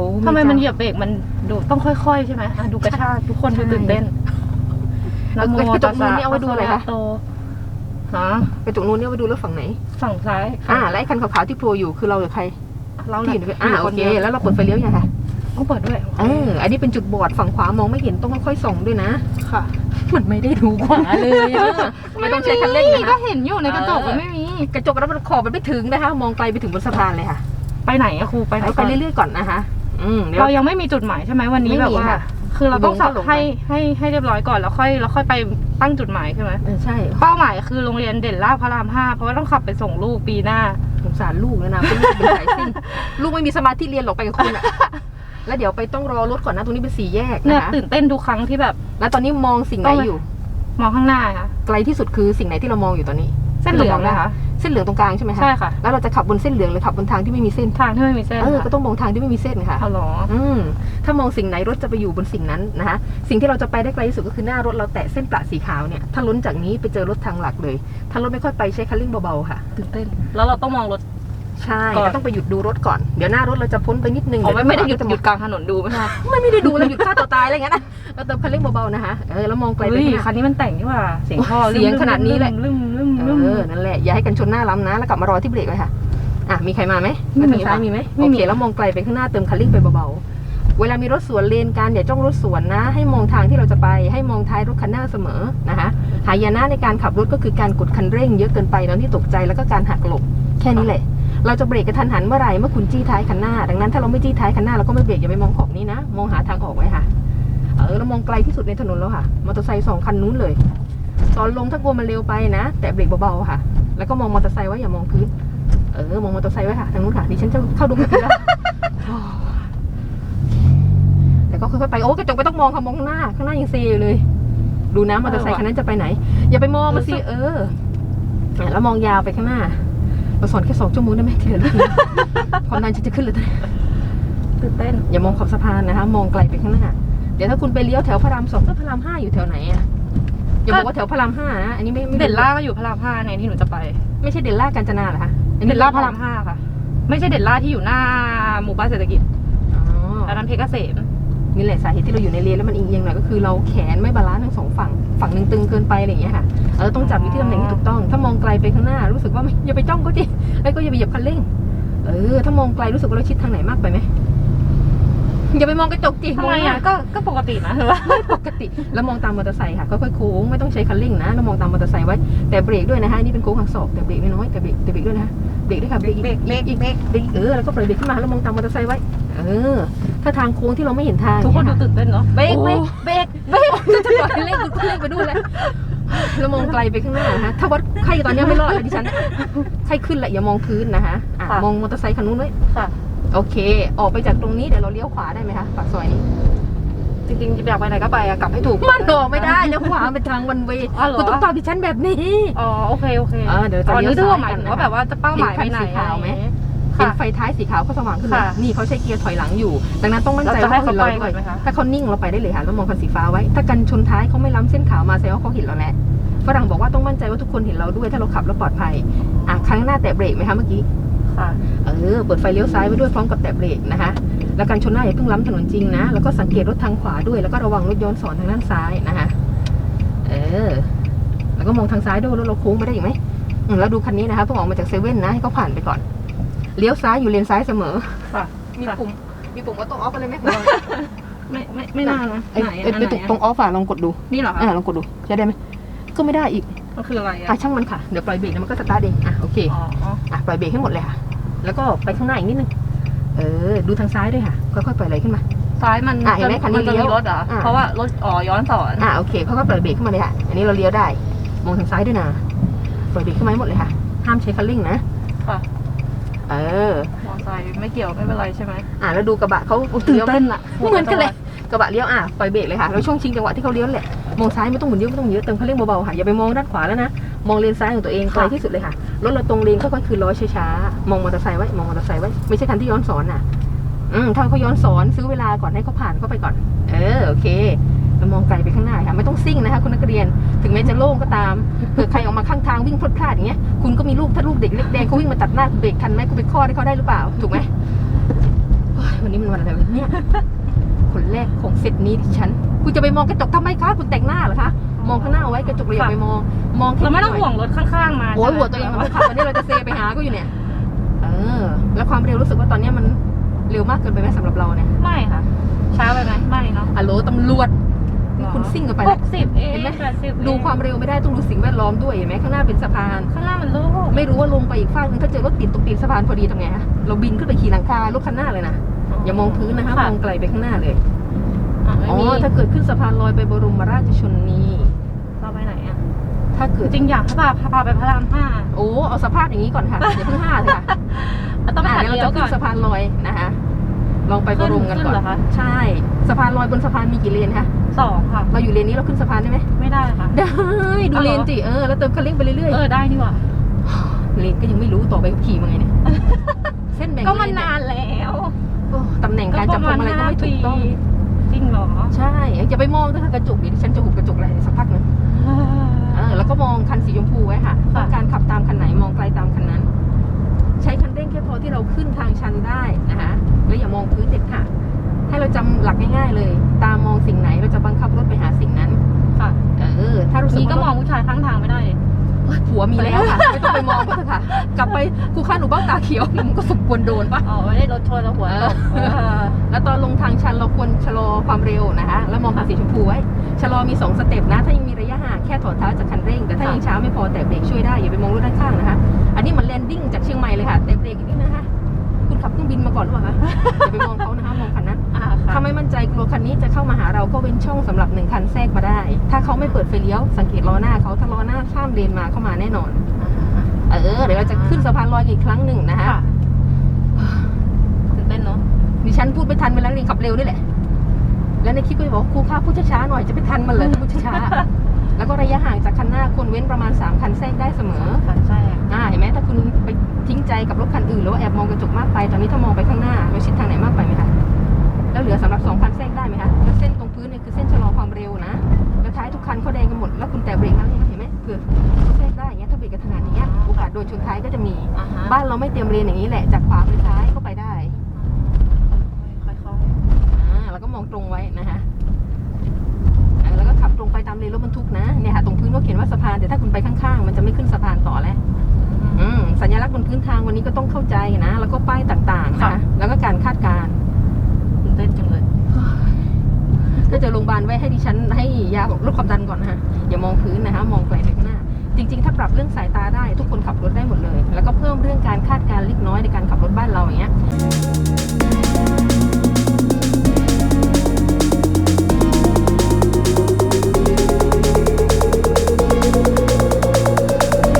อ้ทำไมมันเหจ้ายียบเบรกมันดูต้องค่อยๆ ใช่ไหมอะดูกระชากทุกคนดูใช่ตื่นเต้นนะโมกระจตักสนู้สะนนี่เอาไว้ดูอะไรคะพโตฮะไปตรงนู้นเนี่ยไปดูรถฝั่งไหน ฝั่งซ้ายอ่าและไอ้คันขาวๆที่โผล่อยู่คือเราหรือใคร เราที่เนี่อยยู่ในอ่าโอคนเคดียวแล้วเราเปิดไฟเลี้ยวยังคะต้องเปิดด้วยเอออันนี้เป็นจุดบอดฝั่งขวามองไม่เห็นต้องค่อยๆส่องด้วยนะค่ะมันไม่ได้ดูขวาเลยอะไม่ต้องใช้คันเร่งก็นะคะเห็นอยู่ในกระจกมันไม่มีกระจกแล้วมันขอบมันไม่ถึงนะคะมองไกลไปถึงบนสะพานเลยค่ะ ไปไหนอะครูไปไหนไปไปเรื่อยๆก่อนนะคะ อืมเดี๋ยว เรายังไม่มีจุดหมายใช่ไหมวันนี้ไม่แบบมีว่า ค่ะ คือเราต้องลงก็สับลงไปให้ให้ให้เรียบร้อยก่อนแล้วค่อยแล้วค่อยไปตั้งจุดหมายใช่ไหมเออใช่เป้าหมายคือโรงเรียนเด่นลาดพระรามห้าเพราะว่าต้องขับไปส่งลูกปีหน้า สงสารลูกแล้วนะเป็นลูกเป็นสายซิ่งลูกไม่มีสมาธิเรียนหรอกไปกับคุณอะแล้วเดี๋ยวไปต้องรอรถก่อนนะตรงนี้เป็นสี่แยกเนี่ยนะคะตื่นเต้นทุกครั้งที่แบบ แล้วตอนนี้มองสิ่งไหนอยู่ มองข้างหน้าค่ะไกลที่สุดคือสิ่งไหนที่เรามองอยู่ตอนนี้ เส้นเหลืองนะคะ เส้นเหลืองตรงกลางใช่ไหมคะใช่ค่ะ แล้วเราจะขับบนเส้นเหลืองหรือขับบนทางที่ไม่มีเส้นทางที่ไม่มีเส้นเออค่ะก็ต้องมองทางที่ไม่มีเส้นค่ะอ๋อเหรออืมถ้ามองสิ่งไหนรถจะไปอยู่บนสิ่งนั้นนะคะ สิ่งที่เราจะไปได้ไกลที่สุดก็คือหน้ารถเราแตะเส้นประสีขาวเนี่ยถ้าล้นจากนี้ไปเจอรถทางหลักเลย ถ้ารถไม่ค่อยไปใช้คันเร่งเบาๆค่ะตื่นเต้น แล้วเราต้องมองรถ ใช่ก่อนก็ต้องไปหยุดดูรถก่อน เดี๋ยวหน้ารถเราจะพ้นไปนิดนึงอ๋อไม่ไม่ได้หยุดจะหยุดกลางถนนดูไหมคะไม่ไม่ได้ดูเราหยุดฆ่าตัวตายอะไรอย่างเงี้ยนะเราเติมคันเร่งเบาๆนะคะเออแล้วมองไกลไปเฮ้ยข้างหน้า คันนี้มันแต่งนี่หว่าเสียงท่อเสียงขนาดนี้แหละ ลืมลืมเอลืมลืมอนั่นแหละ อย่าให้กันชนหน้าล้ำนะ แล้วกลับมารอที่เบรกไว้ค่ะ อะ มีใครมาไหมไม่มีทางซ้ายค่ะมีไหมไม่โอมี เค แล้วมองไกลไปข้างหน้าเติมคันเร่งไปเบาๆ เวลามีรถสวนเลนกันอย่าจ้องรถสวนนะ ให้มองทางที่เราจะไป ให้มองท้ายรถคันหน้าเสมอ นะคะ หายนะในการขับรถก็คือการกดคันเร่งเยอะเกินไปตอนที่ตกใจแล้วก็การหักหลบ แค่นี้แหละ เราจะเบรกกระทันหันเมื่อไหร่เมื่อคุณจี้ท้ายคันหน้า ดังนั้นถ้าเราไม่จี้ท้ายคันหน้าเราก็ไม่เบรกอย่าไปมองขอบนี้นะ มองหาทางออกไว้ค่ะ เออเรามองไกลที่สุดในถนนแล้วค่ะ มอเตอร์ไซค์สองคันนู้นเลย ตอนลงถ้ากลัวมันเร็วไปนะ แต่เบรกเบาๆค่ะ แล้วก็มองมอเตอร์ไซค์ไว้อย่ามองพื้น เออ มองมอเตอร์ไซค์ไว้ค่ะ ทางนู้นค่ะ ดิฉันจะเข้าดูพื้นแล้วแต่ก็ค่อยๆไป โอ้กระจกไม่ต้องมองค่ะมองข้างหน้า ข้างหน้ายังเซอยู่เลย ดูนะมอเตอร์ไซค์คันนั้นจะไปไหน อย่าไปมองมาสิ เออ แล้วมองยาวไปข้างหน้า เราสอนแค่สองชั่วโมงได้ไหมที่เหลือลูกนี้ความดันฉันจะขึ้นเลยตอนนี้ตื่นเต้นอย่ามองขอบสะพานนะคะ มองไกลไปข้างหน้า เดี๋ยวถ้าคุณไปเลี้ยวแถวพระรามสองก็พระรามห้าอยู่แถวไหนอะอย่าบอกว่าแถวพระรามห้านะอันนี้ไม่ไม่เด่นล่าก็อยู่พระรามห้าไงที่หนูจะไป ไม่ใช่เด่นล่ากาญจนาเหรอคะอันนี้เด่นล่าพระรามห้าค่ะ ไม่ใช่เด่นล่าที่อยู่หน้าหมู่บ้านเศรษฐกิจอ๋ออันนั้นเพชรเกษม นี่แหละสาเหตุที่เราอยู่ในเลนแล้วมันเอียงๆหน่อยก็คือเราแขนไม่บาลานซ์ทั้งสองฝั่งฝั่งหนึ่งตึงเกินไปอะไรอย่างเงี้ยค่ะเราต้องจับอยู่ที่ตำแหน่งที่ถูกต้อง ถ้ามองไกลไปข้างหน้ารู้สึกว่าอย่าไปจ้องก็จิแล้วก็อย่าไปเหยียบคันเร่งเออถ้ามองไกลรู้สึกว่าเราชิดทางไหนมากไปไหม อย่าไปมองกระจกจิทำไมงหน้าอะก็ก็ปกตินะหรือว่าไม่ปกติแล้วมองตามมอเตอร์ไซค์ค่ะค่อยๆโค้งไม่ต้องใช้คันเร่งนะแล้วมองตามมอเตอร์ไซค์ไว้แต่เบรกด้วยนะคะอันนี่เป็นโค้งหักศอกแต่เบรกไม่น้อยแต่เบรกแต่เบรกด้วยนะคะเบรกด้วยค่ะเบรกอีกเบรกเบรกอีกเบรกเบรกเออแล้วก็ปล่อยเบรกขึ้นมาแล้วมองตามมอเตอร์ไซค์ไว้เออ ถ้าทางโค้งที่เราไม่เห็นทางทุกคนดูเยตื่นเต้นเนาะเบรกเบรกโอ้เบรกเบรกจะปล่อยเร่งกูเร่งไปด้วยแล้วแล้วมองไกลไปข้างหน้านะคะถ้าวัดไข้ตอนนี้ไม่รอดเลยดิฉันไข้ขึ้นแหละอย่ามองพื้นนะคะอะมองมอเตอร์ไซค์คันนู้นไว้ค่ะ โอเค ออกไปจากตรงนี้เดี๋ยวเราเลี้ยวขวาได้ไหมคะปากซอยนี้ จริงๆจะอยากไปไหนก็ไปอะกลับให้ถูก มันออกไม่ได้แล้วขวาเป็นทางวันเวย์อ๋อเหรอ คุณต้องตอบดิฉันแบบนี้ อ๋อโอเคโอเคเออเดี๋ยวจะอ๋อเลี้ยวนึกถึงว่าหซ้ายมายถึงกันว่านะคะแบบว่าจะเป้าหมายไปไหนเห็นคันสีขาวไหมอะไรอย่างเงี้ยเห็นค่ะไฟท้ายสีขาวเขาสว่างขึ้นเลยค่ะ นี่เขาใช้เกียร์ถอยหลังอยู่ ดังนั้นต้องมั่นใจเราจะว่าให้เขาเห็นเราเขาไปด้วยก่อนไหมคะ ถ้าเขานิ่งเราไปได้เลยค่ะแล้วมองคันสีฟ้าไว้ ถ้ากันชนท้ายเขาไม่ล้ำเส้นขาวมาแสดงว่าเขาเห็นเราแหละฝรั่งบอกว่าต้องมั่นใจว่าทุกคนเห็นเราด้วยถ้าเราขับแล้วปลอดภัยอะครั้งหน้าแตะเบรกไหมคะเมื่อกี้ ค่ะเออเปิดไฟเลี้ยวซ้ายไว้ด้วยพร้อมกับแตะเบรกนะคะแล้วการชนหน้าอย่าเพิ่งล้ำถนนจริงนะแล้วก็สังเกตรถทางขวาด้วยแล้วก็ระวังรถย้อนสอนทางด้านซ้ายนะคะเออแล้วก็มองทางซ้ายด้วยรถเราโค้งไปได้อีกไหมอืมแล้วดูคันนี้นะคะเพิ่งออกมาจากเซเว่นนะให้เขาผ่านไปก่อนเลี้ยวซ้ายอยู่เลนซ้ายเสมอค่ะมีปุ่มมีปุ่มว่าต้องออฟอะไรไหมไม่ไม่ไม่น่านะไอ้ไหนไอ้อันไปไหนตรงอะตรงออฟอะลองกดดูนี่เหรอคะอ่าลองกดดูใช้ได้ไหมก็ไม่ได้อีกมันคืออะไรอะอะช่างมันค่ะเดี๋ยวปล่อยเบรกแล้วมันก็สตาร์ทเองอะโอเคอ๋ออะปล่อยเบรกให้หมดเลยค่ะ แล้วก็ไปข้างหน้าอีกนิดนึง เออ ดูทางซ้ายด้วยค่ะ ค่อยๆปล่อยไหลขึ้นมา ซ้ายมันอะเห็นไหมคันนี้จะเลี้มียวรถเหรออะ เพราะว่ารถอ๋อย้อนสอนอะโอเคค่อยๆปล่อยเบรกขึ้นมาเลยค่ะ อันนี้เราเลี้ยวได้ มองทางซ้ายด้วยนะ ปล่อยเบรกขึ้นมาให้หมดเลยค่ะ ห้ามใช้คันเร่งนะ ค่ะ เออ มอไซค์ไม่เกี่ยวไม่เป็นไรใช่ไหมอะแล้วดูกระบะเขาตื่นเลี้ยวเต้นอะเหมือนกันเลย กระบะเลี้ยวอะปล่อยเบรกเลยค่ะ แล้วช่วงชิงจังหวะที่เขาเลี้ยวแหละ มองซ้ายไม่ต้องหมุนเยอะไม่ต้องหมุนเยอะเติมคันเร่งเบาๆค่ะ อย่าไปมองด้านขวาแล้วนะ มองเลนซ้ายของตัวเองไกลที่สุดเลยค่ะ รถเราตรงเลนค่อยๆคือร้อยช้าๆมองมอเตอร์ไซค์ไว้มองมอเตอร์ไซค์ไว้ไม่ใช่คันที่ย้อนสอนน่ะ อืมถ้าเขาย้อนสอนซื้อเวลาก่อนให้เขาผ่านเข้าไปก่อน เออโอเคแล้วมองไกลไปข้างหน้าค่ะไม่ต้องซิ่งนะคะคุณนักเรียน ถึงแม้จะโล่งก็ตามเผื่อใครออกมาข้างทางวิ่งพลาดพลาดอย่างเงี้ยคุณก็มีลูกถ้าลูกเด็กเล็กแดงเขาวิ่งมาตัดหน้าเบรกทันไหมคุณไปข้อดให้เขาได้หรือเปล่าถูกไหมวันนี้มันวันอะไรเนี่ยคนแรกของเซตนี้ดิฉัน คุณจะไปมองกระจกทำไมคะคุณแต่งหน้าเหรอคะมองข้างหน้าเอาไว้กระจกเราอย่าไปมอง มองแค่เราไม่ต้องนิดห่น่วยงรถข้างๆมาโอ้ยหัวตัวเองมันไม่ขับวันนี้เราจะเซไปหาก็อยู่เนี่ย เออ แล้วความเร็วรู้สึกว่าตอนเนี้ยมันเร็วมากเกินไปไหมสำหรับเราเนี่ยไม่ค่ะช้าไปไหมไม่เนาะฮัลโหลตำรวจนี่คุณซิ่งกันไปหแล้วกสิบเองเห็นไหมแปดสิบดูความเร็วไม่ได้ต้องดูสิ่งแวดล้อมด้วยเห็นไหมข้างหน้าเป็นสะพานข้างหน้ามันโล่งไม่รู้ว่าลงไปอีกฝั่งนึงถ้าเจอรถติดตรงตีนสะพานพอดีทำไงฮะเราบินขึ้นไปขี่หลังคารถคันหน้าเลยนะอย่ามองพื้นนะคะมองไกลไปข้างหน้าเลย อะไม่อ๋มีอถ้าเกิดขึ้นสะพานลอยไปบรมราชชนนีเราไปไหนอะ ถ้าเกิดจริงอยากให้พาพาไปพระรามห้าโอ้เอาสภาพอย่างนี้ก่อนค่ะอย่าเพิ่งห้าเลยค่ะต้องไปอะตัดเดี๋ยวเราเลี้ยวจะก่ขึ้อนน สะพานลอยนะคะลองไปบรมกันก่อนขึ้นเหรอคะ ใช่สะพานลอยบนสะพานมีกี่เลนคะสองค่ะ เราอยู่เลนนี้เราขึ้นสะพานได้ไหมไม่ได้ค่ะ ได้ดูเอาเหรอ เลนสิเออแล้วเติมคันเร่งไปเรื่อยเออได้นี่หว่าๆเลนก็ยังไม่รู้ต่อไปขี่มาไงเนี่ยเส้นแบ่งก็มันเลเยนานแล้วโอ้ตำแหน่งการจับพวงมาลัยก็ไม่ถูกต้องจริง เหรอใช่อย่าไปมองนะคะกระจกเดี๋ยวดิฉันจะหุบกระจกอะไรสักพักหนึงเออแล้วก็มองคันสีชมพูไว้ค่ะค่ะต้องการขับตามคันไหนมองไกลตามคันนั้น ใช้คันเร่งแค่พอที่เราขึ้นทางชันได้นะคะแล้วอย่ามองพื้นเด็ดขาดให้เราจำหลักง่ายๆเลย ตามมองสิ่งไหนเราจะบังคับรถไปหาสิ่งนั้น ค่ะ เออ ถ้ารู้สึกนี่ก็ว่ามองผู้ชาย ผัวมีแล้วค่ะ ไม่ต้องไปมองก็เถอะค่ะ กลับไปกูฆ่าหนูเบ้าตาเขียวหนูก็สมควรโดนปะอ๋อไม่ได้รถชนแล้วหัวตกเออเออแล้วตอนลงทางชันเราควรชะลอความเร็วนะคะ แล้วมองคันสีชมพูไว้ ชะลอมี 2 สเต็ปนะ ถ้ายังมีระยะห่างแค่ถอดเท้าจากคันเร่ง แต่ถ้ายังช้าไม่พอแต่เบรกช่วยได้อย่าไปมองรถด้านข้างนะคะ อันนี้มันแลนดิ้งจากเชียงใหม่เลยค่ะแต่เบรกอีกนิดนะคะ คุณขับเครื่องบินมาก่อนหรือเปล่าคะอย่าไปมองเขานะคะมองคันนั้นอ่าค่ะถ้าไม่มั่นใจกลัวคันนี้จะเข้ามาหาเราก็เว้นช่องสำหรับหนึ่งคันแทรกมาได้ ถ้าเขาไม่เปิดไฟเลี้ยวสังเกตล้อหน้าเขาถ้าล้อหน้าข้ามเลนมาเข้ามาแน่นอน เออเดี๋ยวเราจะขึ้นสะพานลอยอีกครั้งหนึ่งนะคะค่ะตื่นเต้นเนาะดิฉันพูดไปทันเวลาเรียนขับเร็วนี่แหละ แล้วในคลิปก็จะบอกว่าครูคะพูดช้าๆหน่อยจะไปทันมันเลยถ้าพูดช้าๆแล้วก็ระยะห่างจากคันหน้าควรเว้นประมาณ3คันแทรกได้เสมอค่ะใช่ อ่าเห็นไหมถ้าคุณไปทิ้งใจกับรถคันอื่นหรือว่าแอบมองกระจกมากไป ตอนนี้ถ้ามองไปข้างหน้าเราชิดทางไหนมากไปไหมคะ แล้วเหลือสำหรับ2คันแทรกได้ไหมคะ แล้วเส้นตรงพื้นเนี่ยคือเส้นชะลอความเร็วนะ แล้วท้ายทุกคันเขาแดงกันหมด แล้วคุณแต่เบรกแล้วเห็นไหมเผื่อเขาแทรกได้อย่างเงี้ยถ้าเบรกกระทันหันอย่างเงี้ย โอกาสโดนชนท้ายก็จะมีอ่าฮะบ้านเราไม่เตรียมเลนอย่างนี้แหละ จากขวาไปซ้ายก็ไปได้ค่อยอ่าแล้วก็มองตรงไว้นะคะอ่าแล้วก็ขับตรงไปตามเลนรถบรรทุกนะ เนี่ยค่ะตรงพื้นก็เขียนว่าสะพาน แต่ถ้าคุณไปข้างๆ มันจะไม่ขึ้นสะพานต่อแล้วๆ อืมสัญลักษณ์บนพื้นทางวันนี้ก็ต้องเข้าใจนะ แล้วก็ป้ายต่างๆนะค่ะคะแล้วก็การคาดการณ์ตื่นเต้นจังเลยก็จะโรงพยาบาลไว้ให้ดิฉันให้ยาลดความดันก่อนนะคะอย่ามองพื้นนะคะ มองไกลไปข้างหน้า จริง ๆ ถ้าปรับเรื่องสายตาได้ทุกคนขับรถได้หมดเลย แล้วก็เพิ่มเรื่องการคาดการณ์เล็กน้อยในการขับรถบ้านเราอย่างเงี้ย